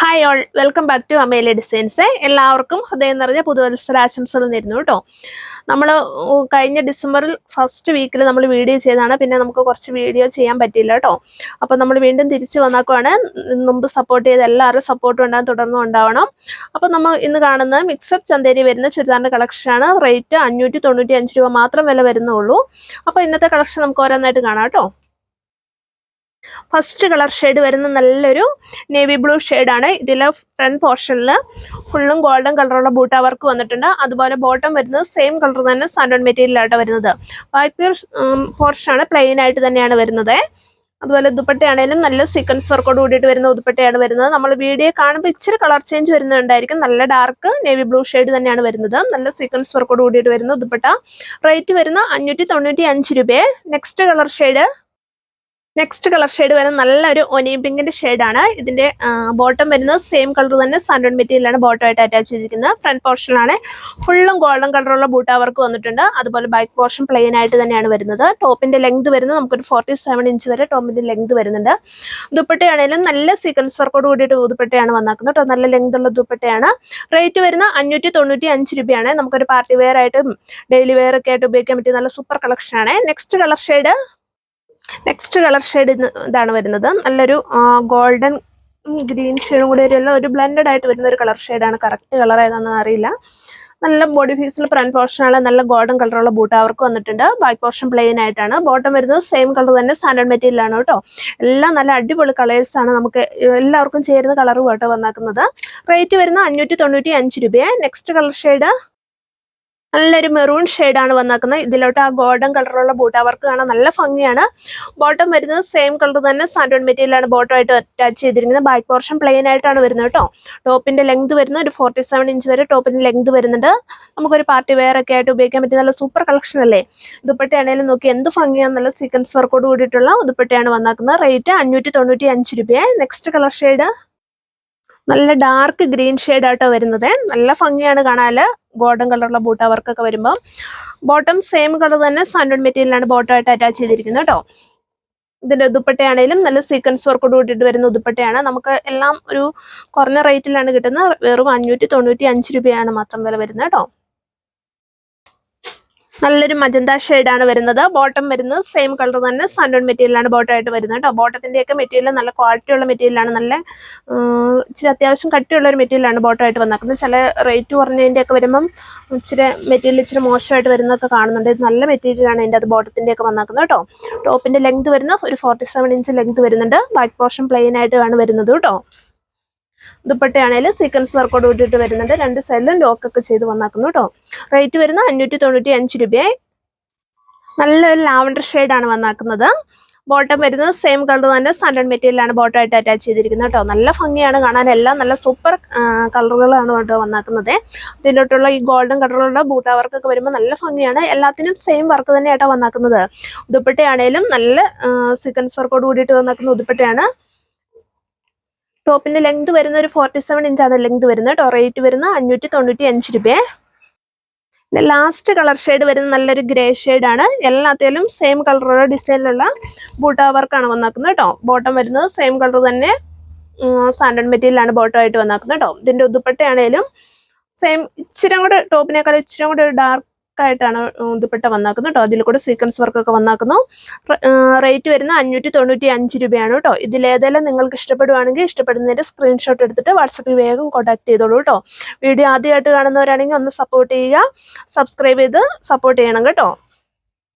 Hi all welcome back to Amelie designs എല്ലാവർക്കും ഹൃദയം നിറഞ്ഞ പുതുവത്സരാശംസകൾ നേരുന്നു കേട്ടോ. നമ്മൾ കഴിഞ്ഞ ഡിസംബറിൽ ഫസ്റ്റ് വീക്കിൽ നമ്മൾ വീഡിയോ ചെയ്തതാണ്. പിന്നെ നമുക്ക് കുറച്ച് വീഡിയോ ചെയ്യാൻ പറ്റിയില്ല കേട്ടോ. അപ്പോൾ നമ്മൾ വീണ്ടും തിരിച്ചു വന്നേക്കുവാണ്. മുമ്പ് സപ്പോർട്ട് ചെയ്ത എല്ലാവരും സപ്പോർട്ടും ഉണ്ടാകും തുടർന്നും ഉണ്ടാവണം. അപ്പോൾ നമ്മൾ ഇന്ന് കാണുന്നത് മിക്സഡ് ചന്തേരി വരുന്ന ചുരിദാറിന്റെ കളക്ഷനാണ് റേറ്റ് അഞ്ഞൂറ്റി തൊണ്ണൂറ്റി അഞ്ച് രൂപ മാത്രം വില വരുന്നുള്ളൂ. അപ്പോൾ ഇന്നത്തെ കളക്ഷൻ നമുക്ക് ഓരോന്നായിട്ട് കാണാം കേട്ടോ. ഫസ്റ്റ് കളർ ഷെയ്ഡ് വരുന്ന നല്ലൊരു നേവി ബ്ലൂ ഷെയ്ഡാണ് ഇതിൽ ഫ്രണ്ട് പോർഷനിൽ ഫുള്ളും ഗോൾഡൻ കളറുള്ള ബൂട്ടാ വർക്ക് വന്നിട്ടുണ്ട്. അതുപോലെ ബോട്ടം വരുന്നത് സെയിം കളർ തന്നെ സാൻഡോൺ മെറ്റീരിയലായിട്ട് വരുന്നത്. ബാക്കി പോർഷനാണ് പ്ലെയിൻ ആയിട്ട് തന്നെയാണ് വരുന്നത്. അതുപോലെ ദുപ്പട്ടയാണെങ്കിലും നല്ല സീക്വൻസ് വർക്കോട് കൂടിയിട്ട് വരുന്ന ദുപ്പട്ടയാണ് വരുന്നത്. നമ്മൾ വീഡിയോ കാണുമ്പോൾ ഇച്ചിരി കളർ ചേഞ്ച് വരുന്നുണ്ടായിരിക്കും. നല്ല ഡാർക്ക് നേവി ബ്ലൂ ഷെയ്ഡ് തന്നെയാണ് വരുന്നത്. നല്ല സീക്വൻസ് വർക്കോട് കൂടിയിട്ട് വരുന്ന ദുപ്പട്ട. റേറ്റ് വരുന്ന അഞ്ഞൂറ്റി തൊണ്ണൂറ്റി അഞ്ച് രൂപയെ next colour shade next colour shade വരുന്നത് നല്ലൊരു ഒനിയൻ പിങ്കിന്റെ ഷെയ്ഡാണ് ഇതിന്റെ ബോട്ടം വരുന്നത് സെയിം കളർ തന്നെ സാൻഡോൺ മെറ്റീരിയലാണ് ബോട്ടം ആയിട്ട് അറ്റാച്ച് ചെയ്തിരിക്കുന്നത്. ഫ്രണ്ട് പോർഷനിലാണ് ഫുള്ളും ഗോൾഡൻ കളറുള്ള ബൂട്ടാ വർക്ക് വന്നിട്ടുണ്ട്. അതുപോലെ ബാക്ക് പോർഷൻ പ്ലെയിൻ ആയിട്ട് തന്നെയാണ് വരുന്നത്. ടോപ്പിന്റെ ലെങ്ത് വരുന്നത് നമുക്കൊരു ഫോർട്ടി സെവൻ ഇഞ്ച് വരെ ടോപ്പിന്റെ ലെങ്ത് വരുന്നുണ്ട്. ദുപ്പട്ടയാണെങ്കിലും നല്ല സീക്വൻസ് വർക്കോട് കൂടിയിട്ട് ദുപ്പട്ടയാണ് വന്നാക്കുന്നത് നല്ല ലെങ്ത് ഉള്ള ദുപ്പട്ടയാണ്. റേറ്റ് വരുന്ന അഞ്ഞൂറ്റി തൊണ്ണൂറ്റി അഞ്ച് രൂപയാണ്. നമുക്കൊരു പാർട്ടി വെയർ ആയിട്ടും ഡെയിലി വെയർ ഒക്കെ ആയിട്ട് ഉപയോഗിക്കാൻ പറ്റിയ നല്ല സൂപ്പർ കളക്ഷൻ ആണ്. Next colour shade next colour shade ഇതാണ് വരുന്നത്. നല്ലൊരു ഗോൾഡൻ ഗ്രീൻ ഷെയ്ഡും കൂടി ഒരു ഒരു ബ്ലെൻഡഡ് ആയിട്ട് വരുന്ന ഒരു കളർ ഷെയ്ഡാണ് കറക്റ്റ് കളർ ഏതാണെന്ന് അറിയില്ല. നല്ല ബോഡി പീസിൽ ഫ്രണ്ട് പോർഷനാണ് നല്ല ഗോൾഡൻ കളറുള്ള ബൂട്ട് അവർക്ക് വന്നിട്ടുണ്ട്. ബാക്ക് പോർഷൻ പ്ലെയിൻ ആയിട്ടാണ്. ബോട്ടം വരുന്നത് സെയിം കളർ തന്നെ സ്റ്റാൻഡേർഡ് മെറ്റീരിയൽ ആണ് കേട്ടോ. എല്ലാം നല്ല അടിപൊളി കളേഴ്സ് ആണ് നമുക്ക് എല്ലാവർക്കും ചേരുന്ന കളർ കേട്ടോ വന്നാക്കുന്നത്. റേറ്റ് വരുന്നത് അഞ്ഞൂറ്റി തൊണ്ണൂറ്റി അഞ്ച് രൂപയെ. നെക്സ്റ്റ് കളർ ഷെയ്ഡ് നല്ലൊരു മെറൂൺ ആണ് വന്നേക്കുന്നത്. ഇതിലോട്ട് ആ ഗോൾഡൻ കളറുള്ള ബൂട്ട് വർക്ക് കാണാൻ നല്ല ഭംഗിയാണ്. ബോട്ടം വരുന്നത് സെയിം കളർ തന്നെ സാൻഡോൺ മെറ്റീരിയലാണ് ബോട്ടം ആയിട്ട് അറ്റാച്ച് ചെയ്തിരിക്കുന്നത്. ബാക്ക് പോർഷൻ പ്ലെയിൻ ആയിട്ടാണ് വരുന്നത് കേട്ടോ. ടോപ്പിന്റെ ലെങ്ത് വരുന്നത് ഒരു ഫോർട്ടി സെവൻ ഇഞ്ച് വരെ ടോപ്പിന്റെ ലെങ്ത് വരുന്നുണ്ട്. നമുക്കൊരു പാർട്ടി വെയർ ഒക്കെ ആയിട്ട് ഉപയോഗിക്കാൻ പറ്റിയ നല്ല സൂപ്പർ കളക്ഷൻ അല്ലേ? ദുപ്പട്ടയാണേലും നോക്കി എന്ത് ഭംഗിയാണ് നല്ല സീക്വൻസ് വർക്കോട് കൂടിയിട്ടുള്ള ദുപ്പട്ടയാണ് വന്നേക്കുന്നത്. റേറ്റ് അഞ്ഞൂറ്റി തൊണ്ണൂറ്റി അഞ്ച് രൂപയാണ് നെക്സ്റ്റ് കളർ ഷെയ്ഡ് നല്ല ഡാർക്ക് ഗ്രീൻ ആയിട്ടോ വരുന്നത്. നല്ല ഭംഗിയാണ് കാണാൻ ഗോൾഡൻ കളറുള്ള ബൂട്ട വർക്കൊക്കെ വരുമ്പോൾ ബോട്ടം സെയിം കളർ തന്നെ സാൻഡോൺ മെറ്റീരിയലാണ് ബോട്ടം ആയിട്ട് അറ്റാച്ച് ചെയ്തിരിക്കുന്നത് കേട്ടോ ഇതിന്റെ ദുപ്പട്ടയാണെങ്കിലും നല്ല സീക്വൻസ് വർക്കോട് കൂട്ടിയിട്ട് വരുന്ന ദുപ്പട്ടയാണ് നമുക്ക് എല്ലാം ഒരു കുറഞ്ഞ റേറ്റിലാണ് കിട്ടുന്നത്. വെറും അഞ്ഞൂറ്റി തൊണ്ണൂറ്റി അഞ്ച് രൂപയാണ് മാത്രം വില വരുന്നത് കേട്ടോ നല്ലൊരു മജന്ത ആണ് വരുന്നത്. ബോട്ടം വരുന്നത് സെയിം കളർ തന്നെ. സൺഡോൺ മെറ്റീരിയലാണ് ബോട്ടം ആയിട്ട് വരുന്നത് കേട്ടോ. ബോട്ടത്തിന്റെയൊക്കെ മെറ്റീരിയൽ നല്ല ക്വാളിറ്റി ഉള്ള മെറ്റീരിയലാണ് നല്ല ഇച്ചിരി അത്യാവശ്യം കട്ടിയുള്ള ഒരു മെറ്റീരിയലാണ് ബോട്ടം ആയിട്ട് വന്നേക്കുന്നത്. ചില റേറ്റ് കുറഞ്ഞതിന്റെ ഒക്കെ വരുമ്പം ഇച്ചിരി മെറ്റീരിയൽ ഇച്ചിരി മോശമായിട്ട് വരുന്നതൊക്കെ കാണുന്നുണ്ട്. ഇത് നല്ല മെറ്റീരിയലാണ് അതിന്റെ അത് ബോട്ടത്തിന്റെ ഒക്കെ വന്നേക്കുന്നത് കേട്ടോ. ടോപ്പിന്റെ ലെങ്ത് വരുന്ന ഒരു ഫോർട്ടി സെവൻ ഇഞ്ച് ലെങ്ത് വരുന്നുണ്ട്. ബാക്ക് പോർഷൻ പ്ലെയിൻ ആയിട്ടാണ് വരുന്നത് കേട്ടോ. ദുപ്പട്ടയാണെങ്കിൽ സീക്വൻസ് വർക്കോട് കൂട്ടിയിട്ട് വരുന്നുണ്ട്. രണ്ട് സൈഡിലും ലോക്കൊക്കെ ചെയ്ത് വന്നാക്കുന്നു കേട്ടോ. റേറ്റ് വരുന്നത് അഞ്ഞൂറ്റി തൊണ്ണൂറ്റി അഞ്ച് രൂപയായി. നല്ലൊരു ലാവണ്ടർ ഷെയ്ഡാണ് വന്നാക്കുന്നത്. ബോട്ടം വരുന്നത് സെയിം കളർ തന്നെ മെറ്റീരിയൽ മെറ്റീരിയലാണ് ബോട്ടം ആയിട്ട് അറ്റാച്ച് ചെയ്തിരിക്കുന്നത് കേട്ടോ. നല്ല ഭംഗിയാണ് കാണാൻ. എല്ലാം നല്ല സൂപ്പർ കളറുകളാണ് കേട്ടോ വന്നാക്കുന്നത്. ഇതിലോട്ടുള്ള ഈ ഗോൾഡൻ കളറുള്ള ബൂട്ട വർക്കൊക്കെ വരുമ്പോൾ നല്ല ഭംഗിയാണ്. എല്ലാത്തിനും സെയിം വർക്ക് തന്നെയായിട്ടാണ് വന്നാക്കുന്നത്. ഉദുപ്പട്ടയാണേലും നല്ല സീക്വൻസ് വർക്കോട് കൂടിയിട്ട് വന്നാക്കുന്ന ഉടുപ്പട്ടയാണ് ടോപ്പിന്റെ ലെങ്ത് വരുന്ന ഒരു ഫോർട്ടി സെവൻ ആണ് ലെങ്ത് വരുന്നത് കേട്ടോ. റേറ്റ് വരുന്ന അഞ്ഞൂറ്റി തൊണ്ണൂറ്റി അഞ്ച് രൂപയെ. പിന്നെ ലാസ്റ്റ് കളർ ഷെയ്ഡ് വരുന്ന നല്ലൊരു ഗ്രേ ആണ്. എല്ലാത്തിലും സെയിം കളറുള്ള ഡിസൈനിലുള്ള ബൂട്ട വർക്കാണ് വന്നാക്കുന്നത് കേട്ടോ. ബോട്ടം വരുന്നത് സെയിം കളർ തന്നെ സാൻഡൺ മെറ്റീരിയലാണ് ബോട്ടം ആയിട്ട് വന്നാക്കുന്നത് കേട്ടോ. ഇതിന്റെ ദുപ്പട്ടയാണേലും സെയിം ഇച്ചിരി കൂടെ ടോപ്പിനേക്കാൾ ഇച്ചിരി കൂടെ ഡാർക്ക് ആയിട്ടാണ് ദുപ്പട്ട വന്നാക്കുന്നത് കേട്ടോ അതിൽ കൂടെ സീക്വൻസ് വർക്കൊക്കെ വന്നാക്കുന്നു. റേറ്റ് വരുന്ന അഞ്ഞൂറ്റി തൊണ്ണൂറ്റി അഞ്ച് രൂപയാണ് കേട്ടോ ഇതിലേതെല്ലാം നിങ്ങൾക്ക് ഇഷ്ടപ്പെടുവാണെങ്കിൽ ഇഷ്ടപ്പെടുന്നതിന്റെ സ്ക്രീൻഷോട്ട് എടുത്തിട്ട് വാട്സപ്പിൽ വേഗം കോൺടാക്ട് ചെയ്തോളൂ കേട്ടോ വീഡിയോ ആദ്യമായിട്ട് കാണുന്നവരാണെങ്കിൽ ഒന്ന് സപ്പോർട്ട് ചെയ്യുക. സബ്സ്ക്രൈബ് ചെയ്ത് സപ്പോർട്ട് ചെയ്യണം കേട്ടോ.